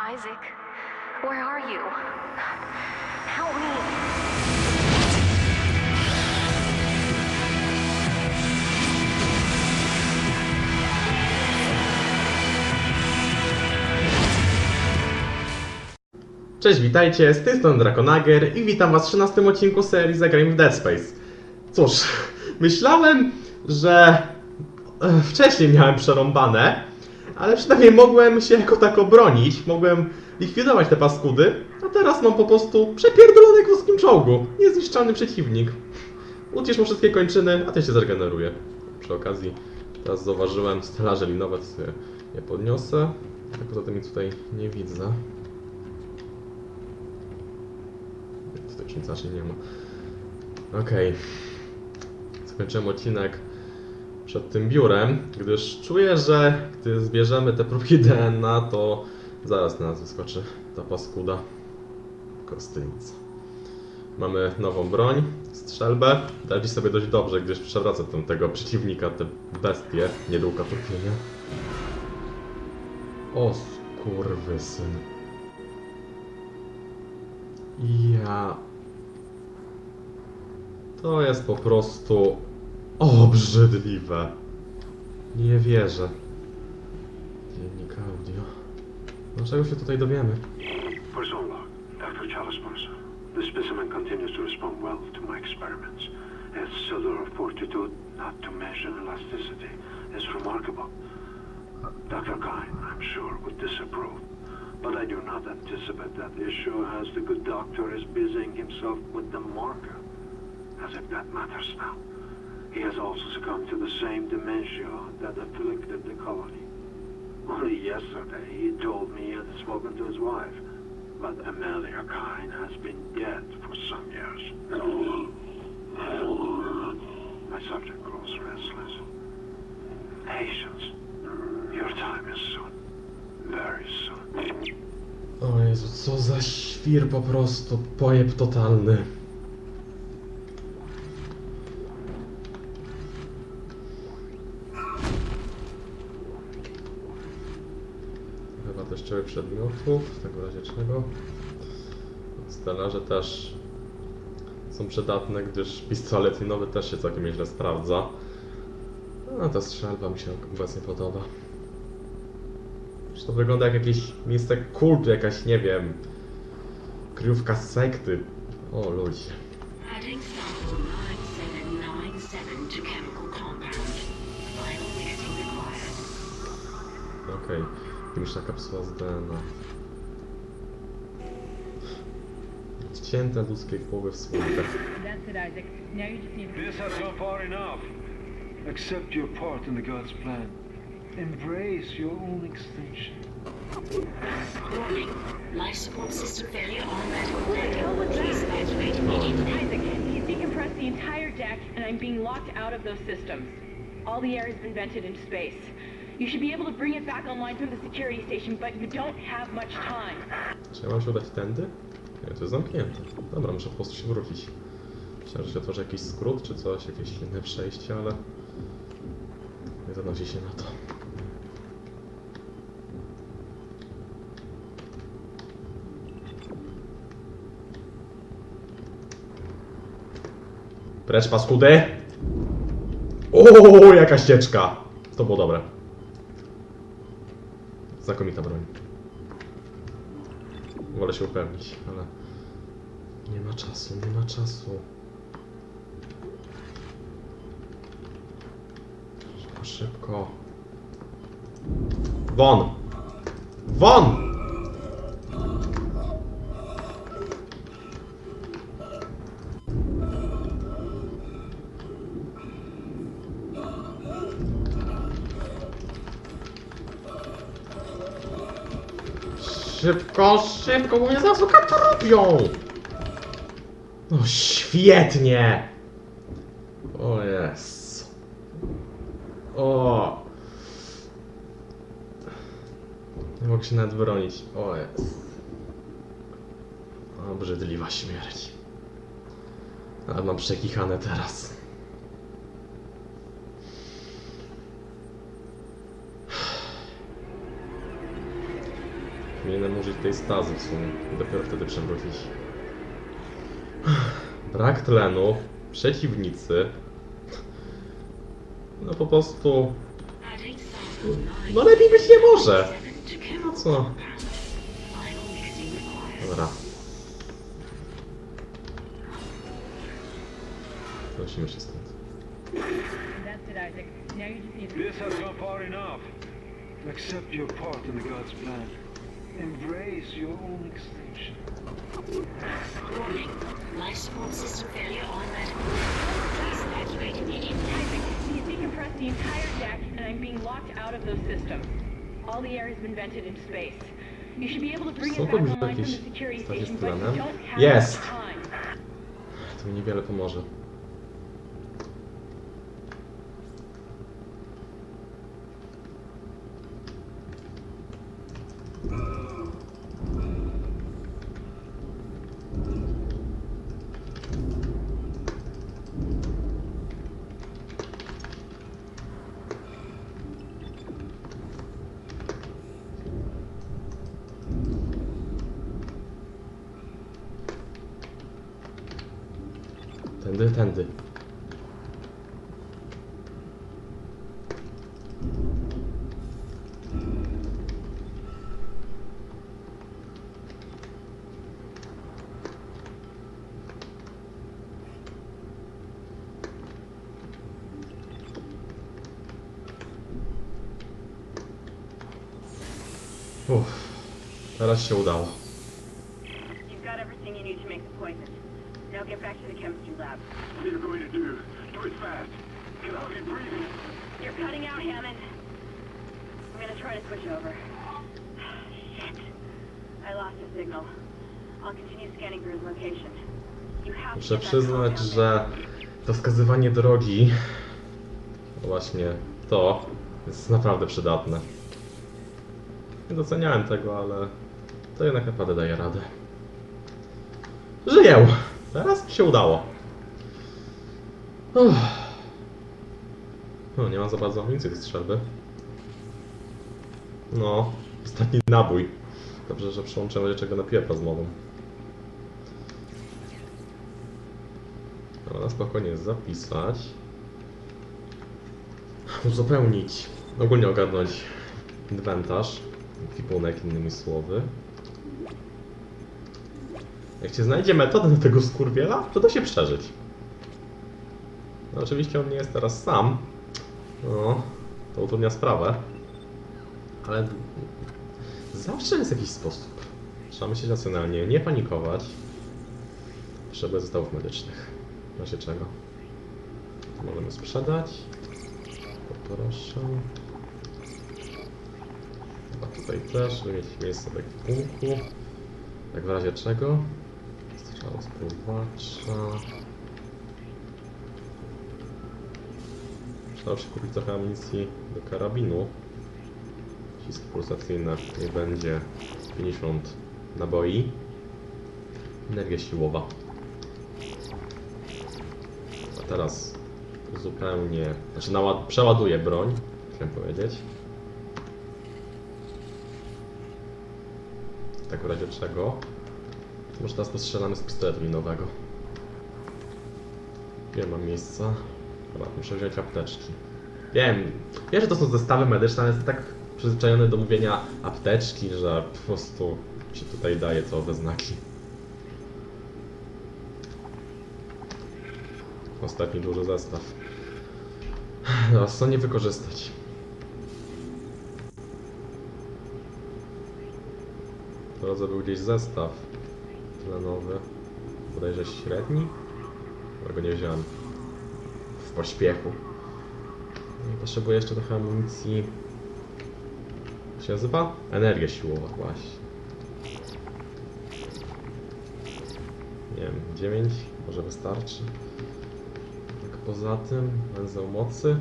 Isaac, where are you? Help me. Cześć, witajcie, z tej strony Drakonager i witam was w 13 odcinku serii Zagrajmy w Dead Space. Cóż, myślałem, że e, wcześniej miałem przerąbane, ale przynajmniej mogłem się jako tak obronić, mogłem likwidować te paskudy, a teraz mam po prostu przepierdolony jak w czołgu, niezniszczalny przeciwnik. Ucisz mu wszystkie kończyny, a ten się zregeneruje. Przy okazji, teraz zauważyłem stelaże linowe, sobie je podniosę, a poza tym nic tutaj nie widzę. Tutaj już nic raczej nie ma. Okej. Skończyłem odcinek przed tym biurem, gdyż czuję, że gdy zbierzemy te próbki DNA, to zaraz na nas wyskoczy ta paskuda kostylnica. Mamy nową broń, strzelbę. Radzi sobie dość dobrze, gdyż przewraca tam tego przeciwnika, te bestie, nie do ukatopienia. O skurwysyn. Ja. To jest po prostu obrzydliwe. Nie wierzę. Dziennik audio. Dlaczego się tutaj dowiemy? Dr. Charles. The specimen continues to respond well to my experiments. Its cellular fortitude, not to mention elasticity, is remarkable. Dr. Kine, I'm sure, would disapprove. But I do not anticipate that issue as the good doctor is busying himself with the marker. As if that matters now. He has also succumbed to the same dementia that afflicted the colony. Only yesterday he told me he had spoken to his wife. But Amelia Kine has been dead for some years. My subject grows restless. Patience. Your time is soon. Very soon. O Jezu, co za świr po prostu. Pojeb totalny. Teściowy przedmiotów, w takim razie czego? Stelaże też są przydatne, gdyż pistolet linowy też się całkiem nieźle sprawdza. A ta strzelba mi się obecnie podoba. Że to wygląda jak jakieś miejsce kultu, jakaś, nie wiem, kryjówka sekty. O, ludzie. Adding sample 9797 to chemical compound. Final mixing required. Okej, chemiczna kapsuła z DNA. Odcięte ludzkie głowy w słońcach. It, Isaac. Now you just need to... This has gone far enough. Accept your part in the God's plan. Embrace your own extinction. Warning. Life support system failure automatic. Please evacuate immediately. Isaac, he's decompressed the entire deck, and I'm being locked out of those systems. All the air has been vented into space. You should be able to bring it back online from the security station, but you don't have much time. Czy ja mam się udać tędy? Nie, to jest zamknięte. Dobra, muszę po prostu się wrócić. Myślałem, że się otworzy jakiś skrót czy coś, jakieś inne przejście, ale nie zanosi się na to. Precz paskudy! O, jaka ścieczka! To było dobre. Znakomita broń. Wolę się upewnić, ale nie ma czasu, nie ma czasu. Szybko, szybko. Won! Won! Szybko, szybko, bo mnie zaraz okatorupią! No świetnie! O jest. O! Nie mogę się nawet bronić. O jest. Obrzydliwa śmierć. Ale mam przekichane teraz. Powinienem użyć tej stazy w sumie. Dopiero wtedy przewrócić. Brak tlenu, przeciwnicy. No po prostu... No lepiej być nie może! 997 to No co? Dobra. Prosimy się stąd. This has gone far enough. Accept your part in the God's plan. Embrace your own extinction. Warning. Life support system failure on medical. Please evacuate immediately. Isaac, he's decompressed the entire deck, and I'm being locked out of those systems. All the air has been vented into space. You should be able to bring Są it back online from the security station, but you don't have Jest! much time. To mi niewiele pomoże. Tędy. Uff, teraz. You've got everything you need to make the poison. Now get back to the chemistry lab. What are you going to do? Do it fast. Get out of breathing. You're cutting out, Hammond. I'm gonna try to switch over. Shit. I lost the signal. I'll continue scanning for his location. You have to Muszę get that przyznać, że to wskazywanie drogi, właśnie to, jest naprawdę przydatne. Nie doceniałem tego, ale to jednak naprawdę daje radę. Żyję! Teraz mi się udało. No, nie ma za bardzo amunicji do strzelby. No, ostatni nabój. Dobrze, że przełączyłem czego na piłę plazmową. Dobra, na spokojnie zapisać. Uzupełnić. Ogólnie ogarnąć inwentarz. Ekwipunek innymi słowy. Jak się znajdzie metoda do tego skurwiela, to da się przeżyć. No oczywiście on nie jest teraz sam. No, to utrudnia sprawę. Ale zawsze jest jakiś sposób. Trzeba myśleć racjonalnie, nie panikować. Potrzebuję zestawów medycznych. W razie czego. To możemy sprzedać. Poproszę. Chyba tutaj też, żeby mieć miejsce do ekwipunku. Tak w razie czego. Strzał spływacza. Się kupić trochę amunicji do karabinu. Ścisk pulsacyjny będzie 50 naboi. Energia siłowa. A teraz zupełnie, znaczy przeładuję broń, chciałem powiedzieć. Tak w razie czego. Może teraz postrzelamy z pistoletu linowego. Nie mam miejsca. Dobra, muszę wziąć apteczki. Wiem, wiem, że to są zestawy medyczne, ale jestem tak przyzwyczajony do mówienia apteczki, że po prostu się tutaj daje całe znaki. Ostatni duży zestaw. Teraz co nie wykorzystać? W drodze był gdzieś zestaw tlenowy. Bodajże średni? Ja go nie wziąłem. Pośpiechu. I potrzebuję jeszcze trochę amunicji. Jak się nazywa? Energia siłowa, właśnie. Nie wiem, 9 może wystarczy. Tak poza tym, węzeł mocy.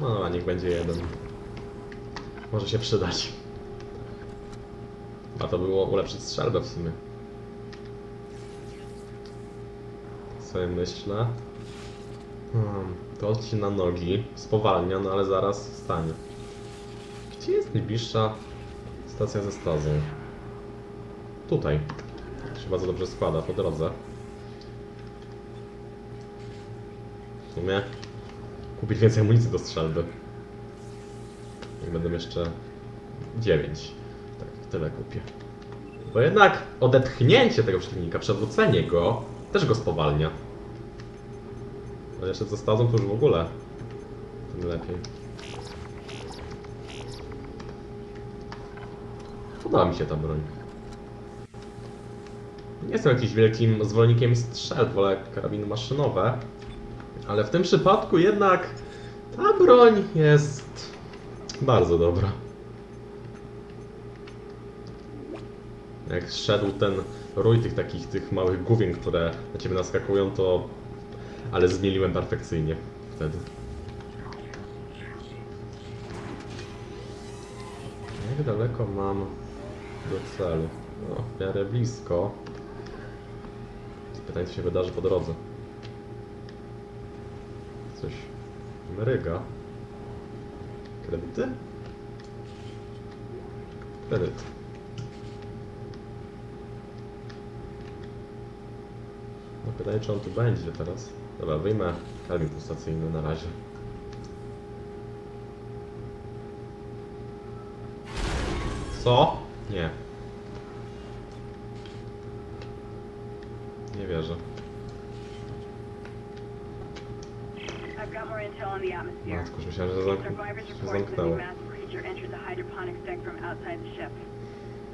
No, a niech będzie jeden. Może się przydać. A to było ulepszyć strzelbę w sumie. sobie myślę. Hmm, to odcina nogi, spowalnia, no ale zaraz wstanie. Gdzie jest najbliższa stacja ze stazą? tutaj. To się bardzo dobrze składa po drodze. W sumie kupić więcej amunicji do strzelby. I będę jeszcze 9. Tak, tyle kupię. Bo jednak odetchnięcie tego przeciwnika, przewrócenie go, też go spowalnia. Jeszcze ze stazą to już w ogóle. Tym lepiej. Podoba mi się ta broń. Nie jestem jakimś wielkim zwolennikiem strzelb, wolę karabiny maszynowe. Ale w tym przypadku jednak ta broń jest bardzo dobra. Jak szedł ten rój tych takich tych małych główien, które na ciebie naskakują, to... Ale zmieliłem perfekcyjnie wtedy. Jak daleko mam do celu? No, w miarę blisko. Pytanie, co się wydarzy po drodze. Coś mryga. Kredyty? Kredyt. No pytanie, czy on tu będzie teraz. Dobra, wyjmę karabin pulsacyjny na razie. Co? Nie. Nie wierzę. Matko, już myślałem, że, zamk się zamknęło.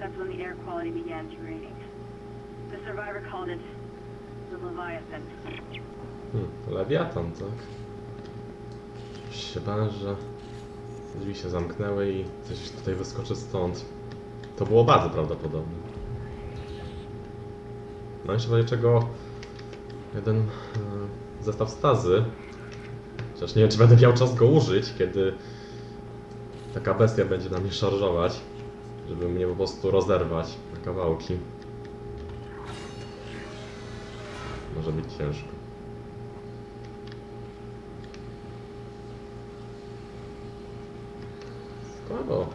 That's when the air quality began degrading. The survivor called it the Leviathan. Hmm, lewiatan, tak? Się że drzwi się zamknęły i coś tutaj wyskoczy stąd. To było bardzo prawdopodobne. No jeszcze w razie czego jeden e, zestaw stazy. Chociaż nie wiem, czy będę miał czas go użyć, kiedy taka bestia będzie na mnie szarżować, żeby mnie po prostu rozerwać na kawałki. Może być ciężko. Skoro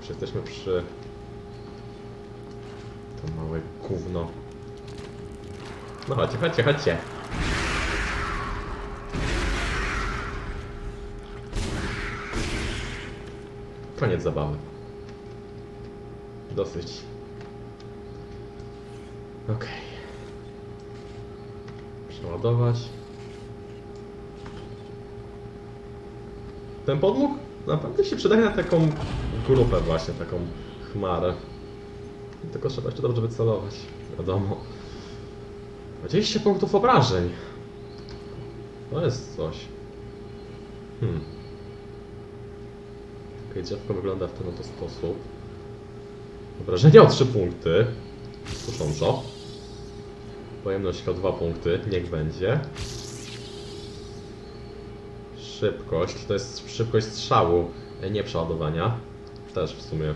już jesteśmy przy to małe gówno. No chodźcie, chodźcie, chodźcie. Koniec zabawy. Dosyć. Okej. Przeładować. Ten podmuch naprawdę się przydaje na taką grupę właśnie, taką chmarę. Tylko trzeba jeszcze dobrze wycelować, wiadomo. 20 punktów obrażeń. To jest coś. Hmm. Okej, drzewko wygląda w ten oto sposób. Obrażenia o 3 punkty. Kusząco. Pojemność o 2 punkty, niech będzie. Szybkość, to jest szybkość strzału, e, nie przeładowania. Też w sumie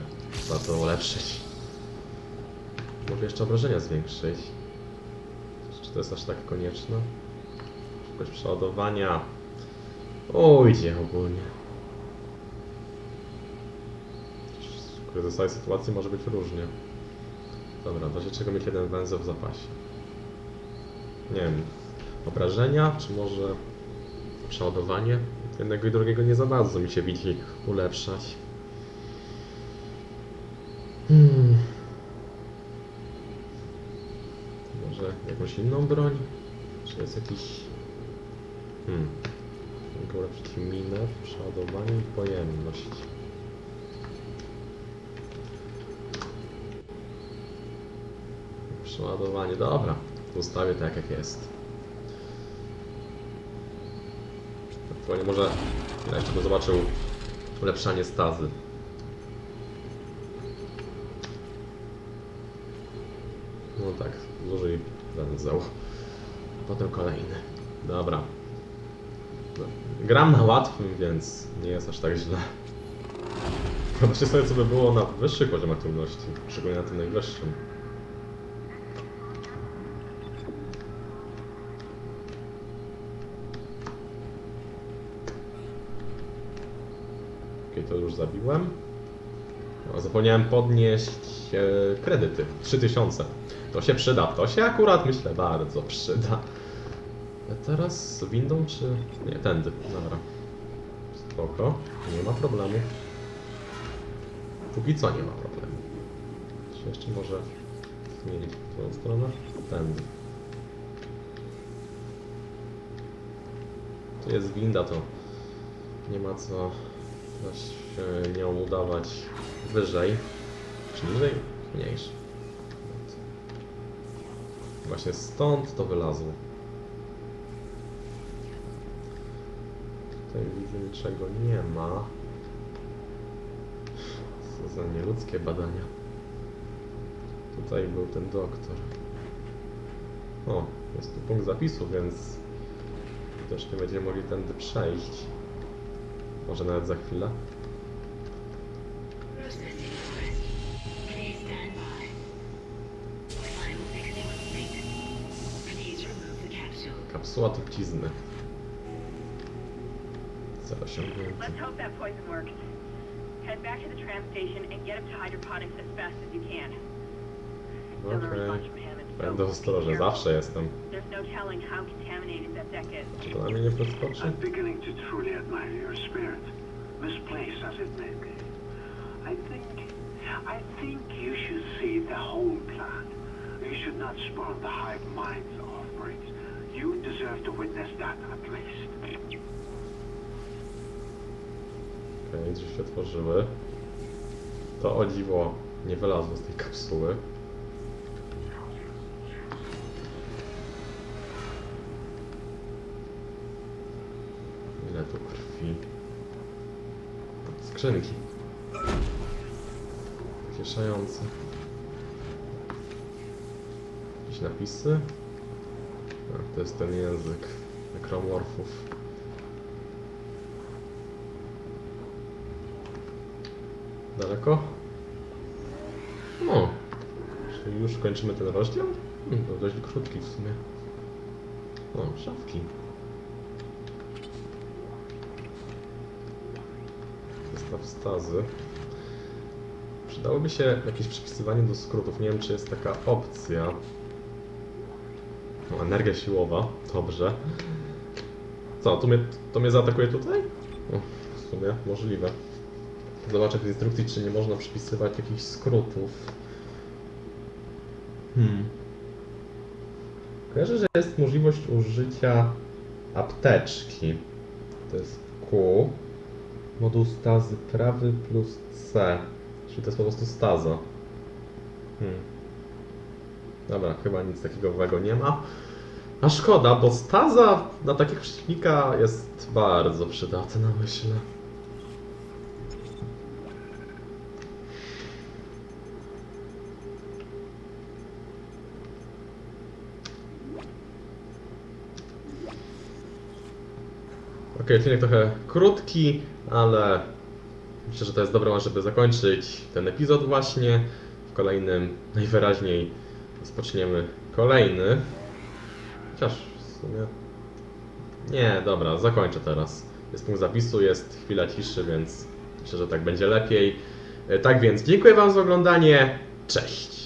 warto ulepszyć. Mogę jeszcze obrażenia zwiększyć. Czy to jest aż tak konieczne? Szybkość przeładowania. Ujdzie ogólnie. W kryzysowej sytuacji może być różnie. Dobra, w razie czego mieć jeden węzeł w zapasie. Nie wiem, obrażenia, czy może przeładowanie? Jednego i drugiego nie za bardzo mi się widzi ulepszać. Hmm. Może jakąś inną broń? Czy jest jakiś... Hmm. Mogę ulepszyć minę, przeładowanie i pojemność. Przeładowanie, dobra. Zostawię tak jak jest. Ewentualnie może ja jeszcze bym zobaczył ulepszanie stazy. No tak, zużyj węzeł. Potem kolejny. Dobra. No, Gram na łatwym, więc nie jest aż tak źle. Wyobraźcie sobie, co by było na wyższych poziomach trudności, szczególnie na tym najwyższym. To już zabiłem. No, zapomniałem podnieść e, kredyty. 3000. To się przyda. To się akurat myślę bardzo przyda. A teraz windą czy... Nie, tędy. Dobra. Spoko. Nie ma problemu. Póki co nie ma problemu. Czy jeszcze może zmienić w tą stronę? Tędy. Tu jest winda, to nie ma co też się nią udawać wyżej. Czy niżej? Mniejszy. Właśnie stąd to wylazło. Tutaj widzę niczego nie ma. Co za nieludzkie badania. Tutaj był ten doktor. O, jest tu punkt zapisu, więc też nie będziemy mogli tędy przejść. Może nawet za chwilę. Processing forest. Please stand by. Final fixing complete. Please remove the capsule. Kapsuła trucizny. Cel osiągnięty. Let's hope that poison works. Head back to the tram station and get up to hydroponics as fast as you can. Still Będę be ostrożny, careful. zawsze jestem. No. Czy to na mnie nie podskoczy? I'm beginning to truly admire your spirit, misplaced as it may be. I think, I think you should see the whole plan. You should not spurn the hive mind's offerings. You deserve to witness that at least. Okej, drzwi się otworzyły. To o dziwo nie wylazło z tej kapsuły. Skrzynki. Kieszające. Jakieś napisy? Ach, to jest ten język nekromorfów. Daleko? No. Czyli już kończymy ten rozdział? Hmm, to dość krótki w sumie. O, szafki. Stazy. Przydałoby się jakieś przypisywanie do skrótów. Nie wiem, czy jest taka opcja. No, energia siłowa. Dobrze. Co, to mnie, to mnie zaatakuje tutaj? O, w sumie możliwe. Zobaczę w instrukcji, czy nie można przypisywać jakichś skrótów. Hmm. Kojarzę, że jest możliwość użycia apteczki. To jest Q. Moduł stazy prawy plus C. Czyli to jest po prostu staza. Hmm. Dobra, chyba nic takiego nowego nie ma. A szkoda, bo staza na takiego przeciwnika jest bardzo przydatna, myślę. Okej, odcinek trochę krótki, ale myślę, że to jest moment, żeby zakończyć ten epizod właśnie. W kolejnym najwyraźniej rozpoczniemy kolejny. Chociaż w sumie... Nie, dobra, zakończę teraz. Jest punkt zapisu, jest chwila ciszy, więc myślę, że tak będzie lepiej. E, Tak więc dziękuję Wam za oglądanie. Cześć!